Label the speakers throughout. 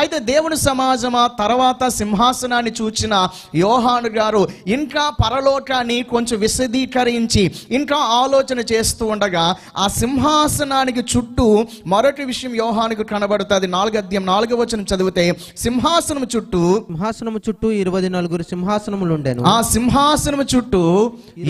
Speaker 1: అయితే దేవుని సమాజమా తర్వాత సింహాసనాన్ని చూచిన యోహాను గారు ఇంకా పరలోకాన్ని కొంచెం విశదీకరించి ఇంకా ఆలోచన చేస్తూ ఉండగా ఆ సింహాసనానికి చుట్టూ మరొక విషయం యోహానుకు కనబడుతుంది. నాలుగు అధ్యాయం నాలుగో వచనం చదివితే సింహాసనం చుట్టూ
Speaker 2: సింహాసనము చుట్టూ ఇరవై నలుగురు సింహాసనములు ఉండెను.
Speaker 1: ఆ సింహాసనం చుట్టూ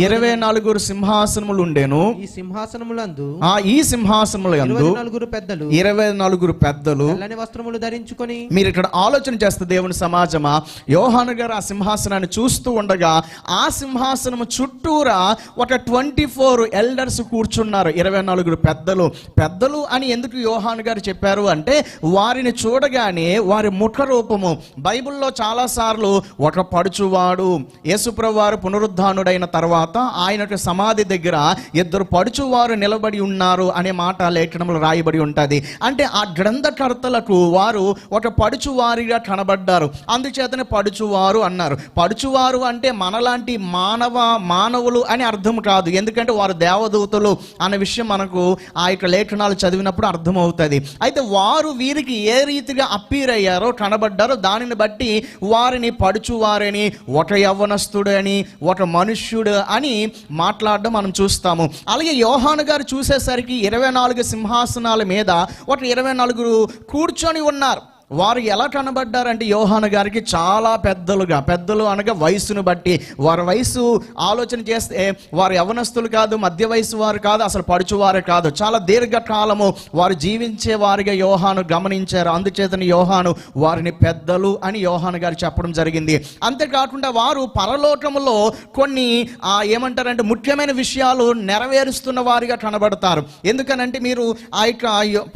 Speaker 1: ఇరవై నలుగురు సింహాసనములు ఉండేను.
Speaker 2: ఈ సింహాసనములందు
Speaker 1: ఆ ఈ సింహాసనముల యందు
Speaker 2: ఇరవై నలుగురు పెద్దలు
Speaker 1: ఇరవై నలుగురు పెద్దలు
Speaker 2: తెల్లని వస్త్రములు ధరించుకొని
Speaker 1: మీరు ఇక్కడ ఆలోచన చేస్తే దేవుని సమాజమా? యోహాను గారు ఆ సింహాసనాన్ని చూస్తూ ఉండగా ఆ సింహాసనం చుట్టూరా ఒక ట్వంటీ ఫోర్ ఎల్డర్స్ కూర్చున్నారు. ఇరవై నలుగురు పెద్దలు. పెద్దలు అని ఎందుకు యోహాను గారు చెప్పారు అంటే వారిని చూడగానే వారి ముఖ రూపము బైబిల్లో చాలా సార్లు ఒక పడుచువాడు యేసుప్రవారు పునరుద్ధానుడైన తర్వాత ఆయన సమాధి దగ్గర ఇద్దరు పడుచువారు నిలబడి ఉన్నారు అనే మాట లేఖనంలో రాయబడి ఉంటుంది. అంటే ఆ గ్రంథకర్తలకు వారు ఒక పడుచువారిగా కనబడ్డారు. అందుచేతనే పడుచువారు అన్నారు. పడుచువారు అంటే మనలాంటి మానవ మానవులు అని అర్థం కాదు. ఎందుకంటే వారు దేవదూతలు అన్న విషయం మనకు ఆ యొక్క లేఖనాలు చదివినప్పుడు అర్థమవుతుంది. అయితే వారు వీరికి ఏ రీతిగా అప్పీర్ అయ్యారో కనబడ్డారో దానిని బట్టి వారిని పడుచువారని ఒక యవ్వనస్తుడు అని ఒక మనుష్యుడు అని మాట్లాడడం మనం చూస్తాము. అలాగే యోహాను గారు చూసేసరికి ఇరవై నాలుగు సింహాసనాల మీద ఒక ఇరవై నలుగురు కూర్చొని ఉన్నారు. వారు ఎలా కనబడ్డారంటే యోహాను గారికి చాలా పెద్దలుగా పెద్దలు అనగా వయసును బట్టి. వారి వయసు ఆలోచన చేస్తే వారు యవనస్తులు కాదు మధ్య వయసు వారు కాదు అసలు పడుచువారు కాదు. చాలా దీర్ఘకాలము వారు జీవించే వారిగా యోహాను గమనించారు. అందుచేతని యోహాను వారిని పెద్దలు అని యోహాను గారు చెప్పడం జరిగింది. అంతేకాకుండా వారు పరలోకములో కొన్ని ఆ, ఏమంటారంటే ముఖ్యమైన విషయాలు నెరవేరుస్తున్న వారిగా కనబడతారు. ఎందుకనంటే మీరు ఆ యొక్క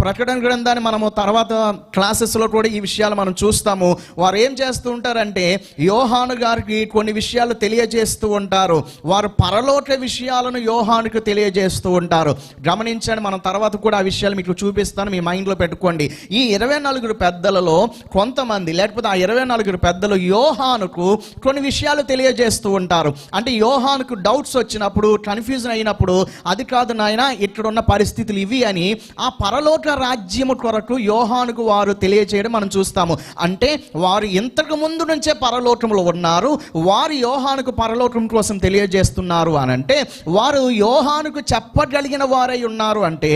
Speaker 1: ప్రకటన గ్రంథాన్ని మనము తర్వాత క్లాసెస్లో కూడా ఈ విషయాలు మనం చూస్తాము. వారు ఏం చేస్తూ ఉంటారంటే యోహాను గారికి కొన్ని విషయాలు తెలియజేస్తూ ఉంటారు. వారు పరలోక విషయాలను యోహానుకు తెలియజేస్తూ ఉంటారు. గమనించండి మనం తర్వాత కూడా ఆ విషయాలు మీకు చూపిస్తాను మీ మైండ్లో పెట్టుకోండి. ఈ ఇరవై నలుగురు పెద్దలలో కొంతమంది లేకపోతే ఆ ఇరవై నలుగురు పెద్దలు యోహానుకు కొన్ని విషయాలు తెలియజేస్తూ ఉంటారు. అంటే యోహానుకు డౌట్స్ వచ్చినప్పుడు కన్ఫ్యూజన్ అయినప్పుడు అది కాదు నాయన ఇక్కడ ఉన్న పరిస్థితులు ఇవి అని ఆ పరలోక రాజ్యము కొరకు యోహానుకు వారు తెలియజేయడం మనం చూస్తాము. అంటే వారు ఇంతకు ముందు నుంచే పరలోకంలో ఉన్నారు. వారు యోహానుకు పరలోకం కోసం తెలియజేస్తున్నారు అని అంటే వారు యోహానుకు చెప్పగలిగిన వారై ఉన్నారు అంటే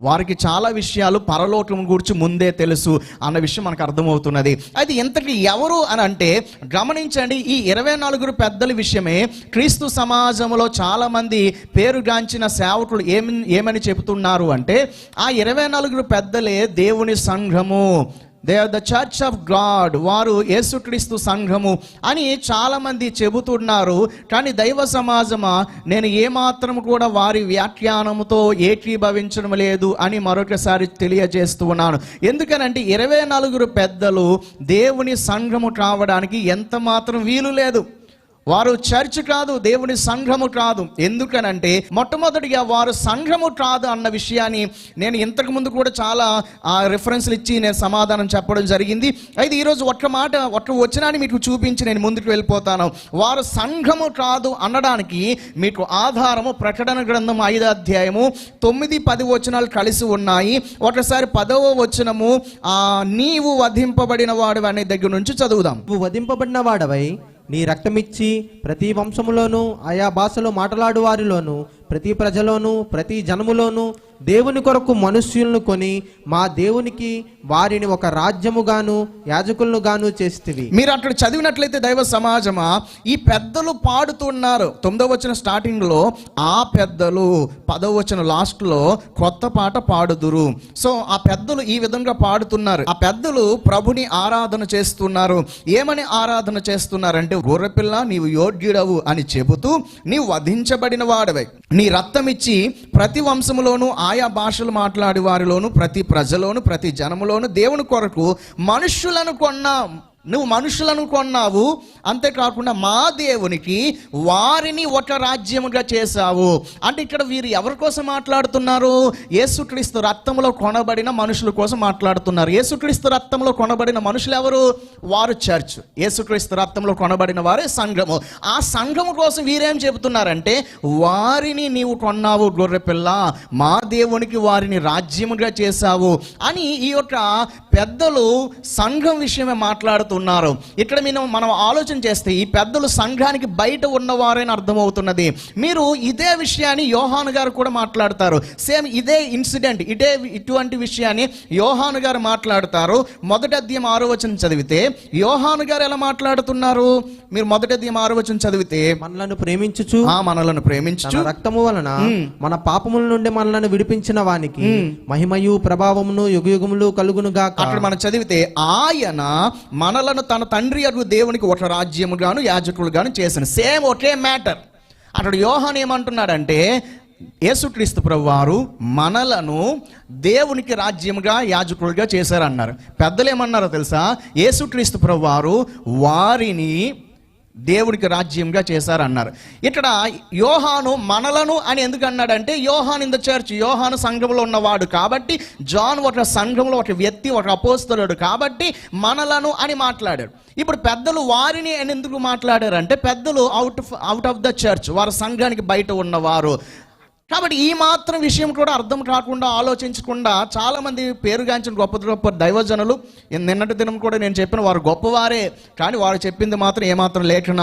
Speaker 1: వారికి చాలా విషయాలు పరలోకం గురించి ముందే తెలుసు అన్న విషయం మనకు అర్థమవుతున్నది. అయితే ఇంతకి ఎవరు అని అంటే గమనించండి ఈ ఇరవై నలుగురు పెద్దల విషయమే క్రీస్తు సమాజంలో చాలామంది పేరుగాంచిన సేవకులు ఏమి ఏమని చెబుతున్నారు అంటే ఆ ఇరవై నలుగురు పెద్దలే దేవుని సంఘము. They are the church of God వారు యేసుక్రీస్తు సంఘము అని చాలామంది చెబుతున్నారు. కానీ దైవ సమాజమా? నేను ఏమాత్రం కూడా వారి వ్యాఖ్యానముతో ఏకీభవించడం లేదు అని మరొకసారి తెలియజేస్తూ ఉన్నాను. ఎందుకనంటే ఇరవై నలుగురు పెద్దలు దేవుని సంఘము కావడానికి ఎంత మాత్రం వీలు లేదు. వారు చర్చ్ కాదు దేవుని సంఘము కాదు. ఎందుకనంటే మొట్టమొదటిగా వారు సంఘము కాదు అన్న విషయాన్ని నేను ఇంతకు ముందు కూడా చాలా ఆ రిఫరెన్స్లు ఇచ్చి నేను సమాధానం చెప్పడం జరిగింది. అయితే ఈరోజు ఒక్క మాట ఒక్క వచనాన్ని మీకు చూపించి నేను ముందుకు వెళ్ళిపోతాను. వారు సంఘము కాదు అనడానికి మీకు ఆధారము ప్రకటన గ్రంథం ఐదో అధ్యాయము తొమ్మిది పది వచనాలు కలిసి ఉన్నాయి. ఒకసారి పదవ వచనము ఆ నీవు వధింపబడిన వాడు అనే దగ్గర నుంచి చదువుదాం.
Speaker 2: నువ్వు వధింపబడిన వాడవై నీ రక్తమిచ్చి ప్రతి వంశములోను ఆయా భాషలో మాట్లాడు వారిలోను ప్రతి ప్రజలోను ప్రతి జనములోను దేవుని కొరకు మనుష్యులను కొని మా దేవునికి వారిని ఒక రాజ్యముగాను యాజకులను గాను చేస్తుంది
Speaker 1: మీరు అక్కడ చదివినట్లయితే దైవ సమాజమా ఈ పెద్దలు పాడుతున్నారు తొమ్మిదవ వచ్చిన స్టార్టింగ్లో ఆ పెద్దలు పదవ వచ్చిన లాస్ట్లో కొత్త పాట పాడుదురు. సో ఆ పెద్దలు ఈ విధంగా పాడుతున్నారు. ఆ పెద్దలు ప్రభుని ఆరాధన చేస్తున్నారు. ఏమని ఆరాధన చేస్తున్నారంటే గొర్రెపిల్ల నీవు యోగ్యుడవు అని చెబుతూ నీవు వధించబడిన వాడవై. నీ రక్తం ఇచ్చి ప్రతి వంశములోనూ ఆయా భాషలు మాట్లాడే వారిలోను ప్రతి ప్రజలోను ప్రతి జనములోను దేవుని కొరకు మనుష్యులను కొన్న. నువ్వు మనుషులను కొన్నావు అంతేకాకుండా మా దేవునికి వారిని ఒక రాజ్యముగా చేశావు. అంటే ఇక్కడ వీరు ఎవరి కోసం మాట్లాడుతున్నారు? యేసుక్రీస్తు రక్తంలో కొనబడిన మనుషుల కోసం మాట్లాడుతున్నారు. యేసుక్రీస్తు రక్తంలో కొనబడిన మనుషులు ఎవరు? వారు చర్చ్. యేసుక్రీస్తు రక్తంలో కొనబడిన వారే సంఘము. ఆ సంఘము కోసం వీరేం చెబుతున్నారంటే వారిని నీవు కొన్నావు గొర్రెపిల్ల మా దేవునికి వారిని రాజ్యముగా చేశావు. అని ఈ యొక్క పెద్దలు సంఘం విషయమే మాట్లాడుతున్నారు ఇక్కడ మేము మనం ఆలోచన చేస్తే ఈ పెద్దలు సంఘానికి బయట ఉన్నవారని అర్థమవుతున్నది. మీరు ఇదే విషయాన్ని యోహాను గారు కూడా మాట్లాడతారు. సేమ్ ఇదే ఇన్సిడెంట్ ఇదే ఇటువంటి విషయాన్ని యోహాను గారు మాట్లాడతారు. మొదటి అధ్యాయం ఆరో వచనం చదివితే యోహాను గారు ఎలా మాట్లాడుతున్నారు? మీరు మొదటి అధ్యాయం ఆరో వచనం చదివితే
Speaker 2: మనలను ప్రేమించుచు
Speaker 1: ఆ మనలను ప్రేమించు
Speaker 2: రక్తము వలన మన పాపముల నుండి మనలను విడిపించిన వానికి మహిమయు ప్రభావమును యుగయుగములు కలుగును గాక
Speaker 1: అక్కడ మనం చదివితే ఆయన మనలను తన తండ్రి అగు దేవునికి ఒక రాజ్యముగాను యాజకులుగాను చేసిన సేమ్ ఒకే మ్యాటర్. అతడు యోహాన్ ఏమంటున్నాడంటే యేసుక్రీస్తు ప్రభు వారు మనలను దేవునికి రాజ్యముగా యాజకులుగా చేశారన్నారు. పెద్దలు ఏమన్నారో తెలుసా? యేసుక్రీస్తు ప్రభు వారు వారిని దేవుడికి రాజ్యంగా చేశారన్నారు. ఇక్కడ యోహాను మనలను అని ఎందుకు అన్నాడంటే యోహాన్ ఇన్ ద చర్చ్ యోహాను సంఘంలో ఉన్నవాడు కాబట్టి జాన్ ఒక సంఘంలో ఒక వ్యక్తి ఒక అపోస్తలుడు కాబట్టి మనలను అని మాట్లాడాడు. ఇప్పుడు పెద్దలు వారిని అని ఎందుకు మాట్లాడారంటే పెద్దలు out out of the church వారి సంఘానికి బయట ఉన్నవారు. కాబట్టి ఈ మాత్రం విషయం కూడా అర్థం కాకుండా ఆలోచించకుండా చాలామంది పేరుగాంచిన గొప్ప గొప్ప దైవజనులు నిన్నటి దినం కూడా నేను చెప్పిన వారు గొప్పవారే. కానీ వారు చెప్పింది మాత్రం ఏమాత్రం లేఖన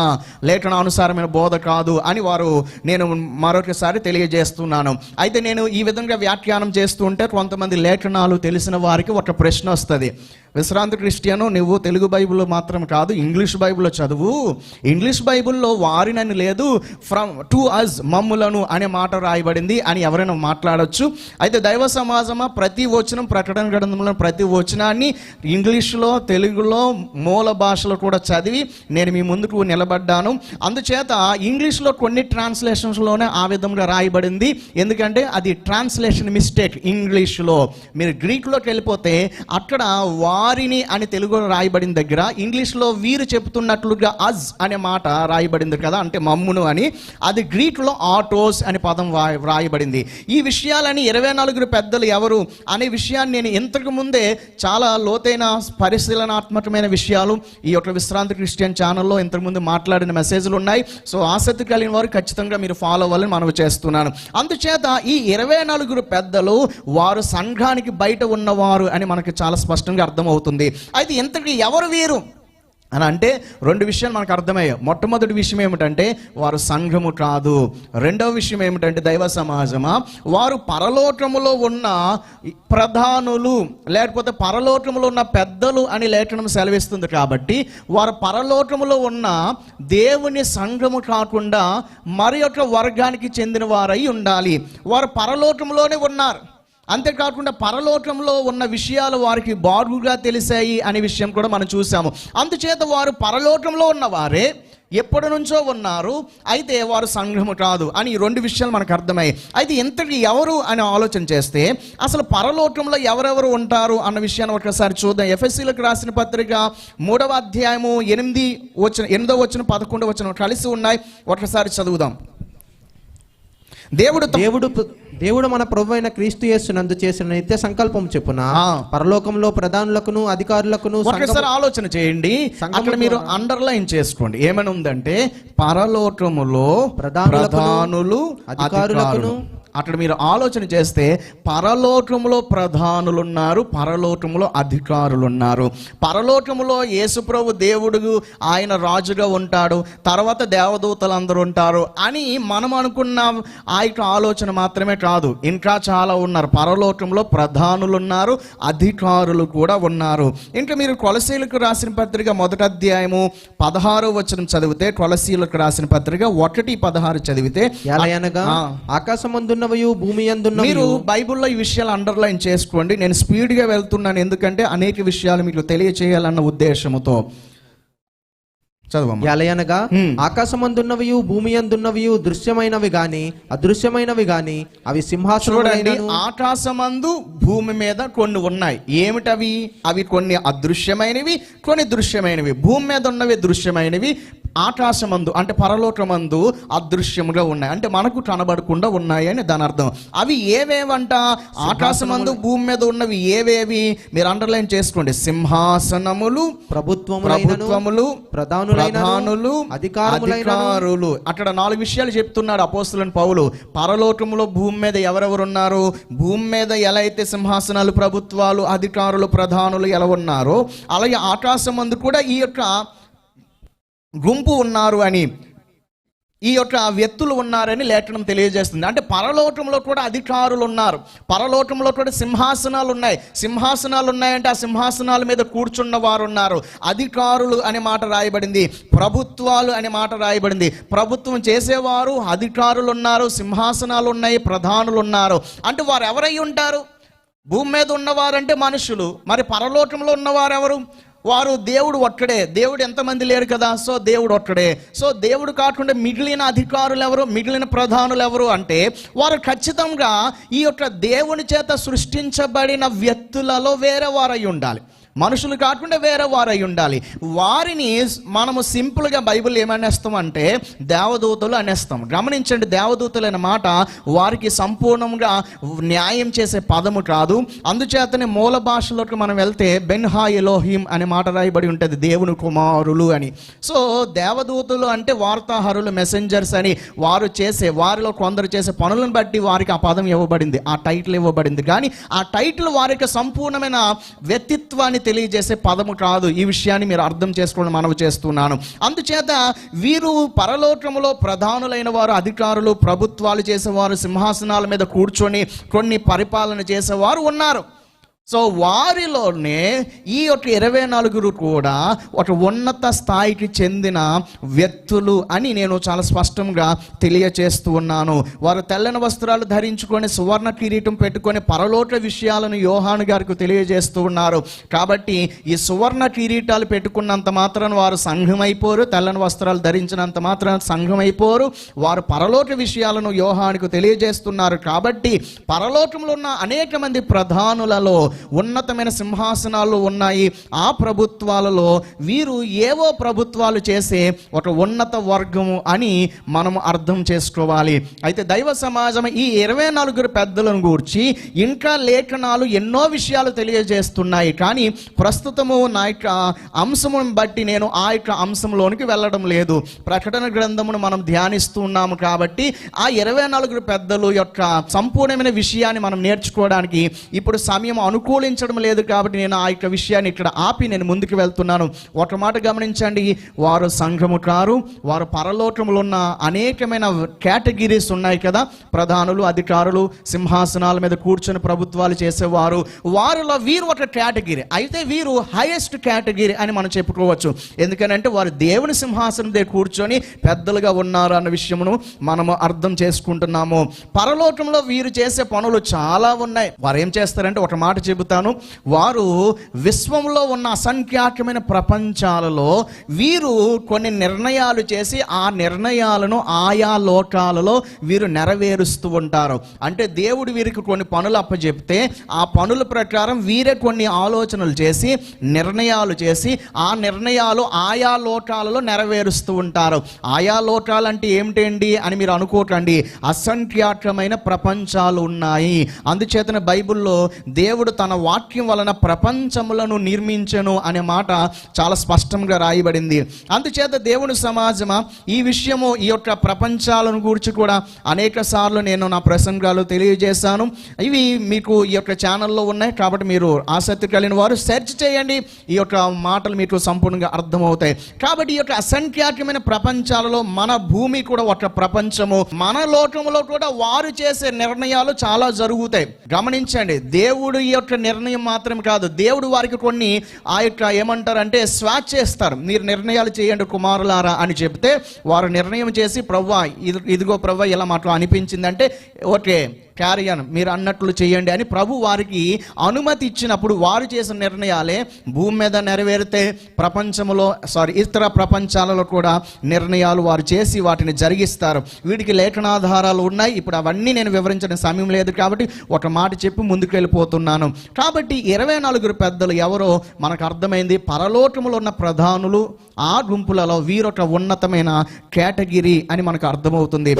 Speaker 1: లేఖన అనుసారమైన బోధ కాదు అని వారు నేను మరొకసారి తెలియజేస్తున్నాను. అయితే నేను ఈ విధంగా వ్యాఖ్యానం చేస్తూ ఉంటే కొంతమంది లేఖనాలు తెలిసిన వారికి ఒక ప్రశ్న వస్తుంది. విశ్రాంతి క్రిస్టియను నువ్వు తెలుగు బైబిల్లో మాత్రం కాదు ఇంగ్లీష్ బైబిల్లో చదువు. ఇంగ్లీష్ బైబిల్లో వారినని లేదు ఫ్రమ్ టు అజ్ మమ్ములను అనే మాట రాయబడింది అని ఎవరైనా మాట్లాడవచ్చు అయితే దైవ సమాజమా? ప్రతి వచనం ప్రకటన గ్రంథంలో ప్రతి వచనాన్ని ఇంగ్లీష్లో తెలుగులో మూల భాషలో కూడా చదివి నేను మీ ముందుకు నిలబడ్డాను. అందుచేత ఇంగ్లీష్లో కొన్ని ట్రాన్స్లేషన్స్లోనే ఆ విధంగా రాయబడింది. ఎందుకంటే అది ట్రాన్స్లేషన్ మిస్టేక్ ఇంగ్లీష్లో. మీరు గ్రీక్లోకి వెళ్ళిపోతే అక్కడ వారిని అని తెలుగులో రాయబడిన దగ్గర ఇంగ్లీష్లో వీరు చెప్తున్నట్లుగా అజ్ అనే మాట రాయబడింది కదా అంటే మమ్మును అని. అది గ్రీకులో ఆటోస్ అనే పదం వా- వ్రాయబడింది. ఈ విషయాలని ఇరవై నలుగురు పెద్దలు ఎవరు అనే విషయాన్ని నేను ఇంతకు ముందే చాలా లోతైన పరిశీలనాత్మకమైన విషయాలు ఈ యొక్క విశ్రాంతి క్రిస్టియన్ ఛానల్లో ఇంతకుముందు మాట్లాడిన మెసేజ్లు ఉన్నాయి. సో ఆసక్తి కలిగిన వారు ఖచ్చితంగా మీరు ఫాలో అవ్వాలని మనవి చేస్తున్నాను. అందుచేత ఈ ఇరవై నలుగురు పెద్దలు వారు సంఘానికి బయట ఉన్నవారు అని మనకు చాలా స్పష్టంగా అర్థమవుతుంది. అయితే ఇంతకీ ఎవరు వీరు? అని అంటే రెండు విషయాలు మనకు అర్థమయ్యాయి. మొట్టమొదటి విషయం ఏమిటంటే వారు సంఘము కాదు. రెండవ విషయం ఏమిటంటే దైవ సమాజమా? వారు పరలోకములో ఉన్న ప్రధానులు లేకపోతే పరలోకములో ఉన్న పెద్దలు అని లేఖనం సెలవిస్తుంది కాబట్టి వారు పరలోకములో ఉన్న దేవుని సంఘము కాకుండా మరి వర్గానికి చెందిన వారై ఉండాలి. వారు పరలోకంలోనే ఉన్నారు. అంతేకాకుండా పరలోకంలో ఉన్న విషయాలు వారికి బాగుగా తెలిసాయి అనే విషయం కూడా మనం చూసాము. అందుచేత వారు పరలోకంలో ఉన్నవారే ఎప్పటి నుంచో ఉన్నారు అయితే వారు సంఘము కాదు అని రెండు విషయాలు మనకు అర్థమయ్యాయి. అయితే ఇంతటి ఎవరు అని ఆలోచన చేస్తే అసలు పరలోకంలో ఎవరెవరు ఉంటారు అన్న విషయాన్ని ఒకసారి చూద్దాం. ఎఫ్ఎస్సీలకు రాసిన పత్రిక మూడవ అధ్యాయము ఎనిమిది వచ్చిన ఎనిమిదో వచ్చిన పదకొండవ వచ్చిన కలిసి ఉన్నాయి. ఒకసారి చదువుదాం. దేవుడు
Speaker 2: దేవుడు దేవుడు మన ప్రభు అయిన క్రీస్తు యేసునందు చేసిన నిత్య సంకల్పం చెప్పున. పరలోకంలో ప్రధానులకును అధికారులకును
Speaker 1: ఒకసారి ఆలోచన చేయండి. అక్కడ మీరు అండర్లైన్ చేసుకోండి. ఏమని ఉందంటే పరలోకములో ప్రధానులు
Speaker 2: అధికారులకును,
Speaker 1: అధికారులు. అక్కడ మీరు ఆలోచన చేస్తే పరలోకములో ప్రధానులు ఉన్నారు పరలోకములో అధికారులు ఉన్నారు పరలోకములో యేసుప్రభు దేవుడు ఆయన రాజుగా ఉంటాడు. తర్వాత దేవదూతలు అందరూ ఉంటారు అని మనం అనుకున్న. ఆ యొక్క ఆలోచన మాత్రమే కాదు. ఇంకా చాలా ఉన్నారు. పరలోకంలో ప్రధానులు ఉన్నారు అధికారులు కూడా ఉన్నారు. ఇంకా మీరు కొలసీలకు రాసిన పత్రిక మొదటి అధ్యాయము పదహారు వచనం చదివితే కొలసీలకు రాసిన పత్రిక ఒకటి పదహారు చదివితే
Speaker 2: ఎలయనగా
Speaker 1: ఆ.
Speaker 2: ఆకాశమందున్నవయు భూమి
Speaker 1: మీరు బైబిల్లో ఈ విషయాలు అండర్లైన్ చేసుకోండి. నేను స్పీడ్గా వెళ్తున్నాను. ఎందుకంటే అనేక విషయాలు మీకు తెలియచేయాలన్న ఉద్దేశముతో. చదవమ్మా.
Speaker 2: ఎలయనగా. ఆకాశమందున్నవి భూమి అందున్నవి దృశ్యమైనవి గాని అదృశ్యమైనవి గాని అవి సింహాసనములైనను
Speaker 1: ఆకాశమందు భూమి మీద కొన్ని ఉన్నాయి. ఏమిటవి? అవి కొన్ని అదృశ్యమైనవి కొన్ని దృశ్యమైనవి. భూమి మీద ఉన్నవి దృశ్యమైనవి ఆకాశమందు అంటే పరలోకమందు అదృశ్యముగా ఉన్నాయి. అంటే మనకు కనబడకుండా ఉన్నాయి అని దాని అర్థం. అవి ఏవేవంట? ఆకాశమందు భూమి మీద ఉన్నవి ఏవేవి? మీరు అండర్లైన్ చేసుకోండి. సింహాసనములు
Speaker 2: ప్రభుత్వములైనను
Speaker 1: ప్రభుత్వములు
Speaker 2: ప్రధానులైనను
Speaker 1: ప్రధానులు అధికారులు. అక్కడ నాలుగు విషయాలు చెప్తున్నాడు అపోస్తులని పౌలు. పరలోకములో భూమి మీద ఎవరెవరు ఉన్నారు భూమి మీద ఎలా అయితే సింహాసనాలు ప్రభుత్వాలు అధికారులు ప్రధానులు ఎలా ఉన్నారో అలాగే ఆకాశం మందు కూడా ఈ యొక్క గుంపు ఉన్నారు అని ఈ యొక్క వ్యక్తులు ఉన్నారని లేఖనం తెలియజేస్తుంది. అంటే పరలోకంలో కూడా అధికారులు ఉన్నారు. పరలోకంలో కూడా సింహాసనాలు ఉన్నాయి. సింహాసనాలు ఉన్నాయంటే ఆ సింహాసనాల మీద కూర్చున్న వారు ఉన్నారు. అధికారులు అనే మాట రాయబడింది. ప్రభుత్వాలు అనే మాట రాయబడింది. ప్రభుత్వం చేసేవారు అధికారులు ఉన్నారు సింహాసనాలు ఉన్నాయి ప్రధానులు ఉన్నారు. అంటే వారు ఎవరై ఉంటారు? భూమి మీద ఉన్నవారంటే మనుషులు. మరి పరలోకంలో ఉన్నవారు ఎవరు? వారు దేవుడు ఒక్కడే. దేవుడు ఎంతమంది లేరు కదా? సో దేవుడు ఒక్కడే. సో దేవుడు కాకుండా మిగిలిన అధికారులు ఎవరు మిగిలిన ప్రధానులు ఎవరు అంటే వారు ఖచ్చితంగా ఈ యొక్క దేవుని చేత సృష్టించబడిన వ్యక్తులలో వేరే వారై ఉండాలి. మనుషులు కాకుండా వేరే వారై ఉండాలి. వారిని మనము సింపుల్గా బైబిల్ ఏమనేస్తాం అంటే దేవదూతలు అనేస్తాం. గమనించండి దేవదూతలు అనే మాట వారికి సంపూర్ణంగా న్యాయం చేసే పదము కాదు. అందుచేతనే మూల భాషలోకి మనం వెళ్తే బెన్హా ఎలోహిం అనే మాట రాయబడి ఉంటుంది దేవుని కుమారులు అని. సో దేవదూతలు అంటే వార్తాహరులు మెసెంజర్స్ అని వారు చేసే వారిలో కొందరు చేసే పనులను బట్టి వారికి ఆ పదం ఇవ్వబడింది ఆ టైటిల్ ఇవ్వబడింది. కానీ ఆ టైటిల్ వారికి సంపూర్ణమైన వ్యక్తిత్వాన్ని తెలియజేసే పదము కాదు. ఈ విషయాన్ని మీరు అర్థం చేసుకోవడం మనవి చేస్తున్నాను. అందుచేత వీరు పరలోకములో ప్రధానులైన వారు అధికారులు ప్రభుత్వాలు చేసేవారు సింహాసనాల మీద కూర్చొని కొన్ని పరిపాలన చేసేవారు ఉన్నారు. సో వారిలోనే ఈ యొక్క ఇరవై నలుగురు కూడా ఒక ఉన్నత స్థాయికి చెందిన వ్యక్తులు అని నేను చాలా స్పష్టంగా తెలియచేస్తూ ఉన్నాను. వారు తెల్లని వస్త్రాలు ధరించుకొని సువర్ణ కిరీటం పెట్టుకొని పరలోక విషయాలను యోహాను గారికి తెలియజేస్తూ ఉన్నారు. కాబట్టి ఈ సువర్ణ కిరీటాలు పెట్టుకున్నంత మాత్రం వారు సంఘమైపోరు తెల్లని వస్త్రాలు ధరించినంత మాత్రం సంఘమైపోరు. వారు పరలోక విషయాలను యోహానికి తెలియజేస్తున్నారు. కాబట్టి పరలోకంలో ఉన్న అనేక మంది ప్రధానులలో ఉన్నతమైన సింహాసనాలు ఉన్నాయి. ఆ ప్రభుత్వాలలో వీరు ఏవో ప్రభుత్వాలు చేసే ఒక ఉన్నత వర్గము అని మనం అర్థం చేసుకోవాలి. అయితే దైవ సమాజం ఈ ఇరవై నలుగురు పెద్దలను గూర్చి ఇంకా లేఖనాలు ఎన్నో విషయాలు తెలియజేస్తున్నాయి. కానీ ప్రస్తుతము నా యొక్క అంశమును బట్టి నేను ఆ యొక్క అంశంలోనికి వెళ్ళడం లేదు. ప్రకటన గ్రంథమును మనం ధ్యానిస్తున్నాము కాబట్టి ఆ ఇరవై నలుగురు పెద్దలు యొక్క సంపూర్ణమైన విషయాన్ని మనం నేర్చుకోవడానికి ఇప్పుడు సమయం అనుకూలించడం లేదు కాబట్టి నేను ఆ యొక్క విషయాన్ని ఇక్కడ ఆపి నేను ముందుకు వెళ్తున్నాను. ఒక మాట గమనించండి. వారు సంఘము కారు వారు పరలోకంలో ఉన్న అనేకమైన కేటగిరీస్ ఉన్నాయి కదా. ప్రధానులు అధికారులు సింహాసనాల మీద కూర్చొని ప్రభుత్వాలు చేసేవారు. వారిలో వీరు ఒక కేటగిరీ. అయితే వీరు హైయెస్ట్ కేటగిరీ అని మనం చెప్పుకోవచ్చు. ఎందుకనంటే వారు దేవుని సింహాసనం దగ్గర కూర్చొని పెద్దలుగా ఉన్నారు అన్న విషయమును మనము అర్థం చేసుకుంటున్నాము. పరలోకంలో వీరు చేసే పనులు చాలా ఉన్నాయి. వారు ఏం చేస్తారంటే ఒక మాట చెబుతాను. వారు విశ్వంలో ఉన్న అసంఖ్యాకమైన ప్రపంచాలలో వీరు కొన్ని నిర్ణయాలు చేసి ఆ నిర్ణయాలను ఆయా లోకాలలో వీరు నెరవేరుస్తూ ఉంటారు. అంటే దేవుడు వీరికి కొన్ని పనులు అప్పచెప్తే ఆ పనుల ప్రకారం వీరే కొన్ని ఆలోచనలు చేసి నిర్ణయాలు చేసి ఆ నిర్ణయాలు ఆయా లోకాలలో నెరవేరుస్తూ ఉంటారు. ఆయా లోకాలు అంటే ఏమిటండి అని మీరు అనుకోకండి. అసంఖ్యాకమైన ప్రపంచాలు ఉన్నాయి. అందుచేతన బైబిల్లో దేవుడు తన వాక్యం వలన ప్రపంచములను నిర్మించను అనే మాట చాలా స్పష్టంగా రాయబడింది. అందుచేత దేవుని సమాజమా ఈ విషయము ఈ యొక్క ప్రపంచాలను గురించి కూడా అనేక సార్లు నేను నా ప్రసంగాలు తెలియజేశాను. ఇవి మీకు ఈ యొక్క ఛానల్లో ఉన్నాయి కాబట్టి మీరు ఆసక్తి కలిగిన వారు సెర్చ్ చేయండి. ఈ యొక్క మాటలు మీకు సంపూర్ణంగా అర్థమవుతాయి. కాబట్టి ఈ యొక్క అసంఖ్యాకమైన ప్రపంచాలలో మన భూమి కూడా ఒక ప్రపంచము. మన లోకంలో కూడా వారు చేసే నిర్ణయాలు చాలా జరుగుతాయి. గమనించండి దేవుడు ఈ యొక్క నిర్ణయం మాత్రం కాదు. దేవుడు వారికి కొన్ని ఆ యొక్క ఏమంటారంటే స్వాచ్ చేస్తారు. మీరు నిర్ణయాలు చేయండి కుమారులారా అని చెప్తే వారు నిర్ణయం చేసి ప్రవ్వా ఇది ఇదిగో ప్రవ్వా ఇలా మాట్లా అనిపించిందంటే ఓకే క్యారియన్ మీరు అన్నట్లు చేయండి అని ప్రభు వారికి అనుమతి ఇచ్చినప్పుడు వారు చేసిన నిర్ణయాలే భూమి మీద నెరవేరితే ప్రపంచంలో సారీ ఇతర ప్రపంచాలలో కూడా నిర్ణయాలు వారు చేసి వాటిని జరిగిస్తారు. వీటికి లేఖనాధారాలు ఉన్నాయి. ఇప్పుడు అవన్నీ నేను వివరించిన సమయం లేదు కాబట్టి ఒక మాట చెప్పి ముందుకు వెళ్ళిపోతున్నాను. కాబట్టి ఇరవై నలుగురు పెద్దలు ఎవరో మనకు అర్థమైంది. పరలోకములో ఉన్న ప్రధానులు ఆ గుంపులలో వీరొక ఉన్నతమైన కేటగిరీ అని మనకు అర్థమవుతుంది.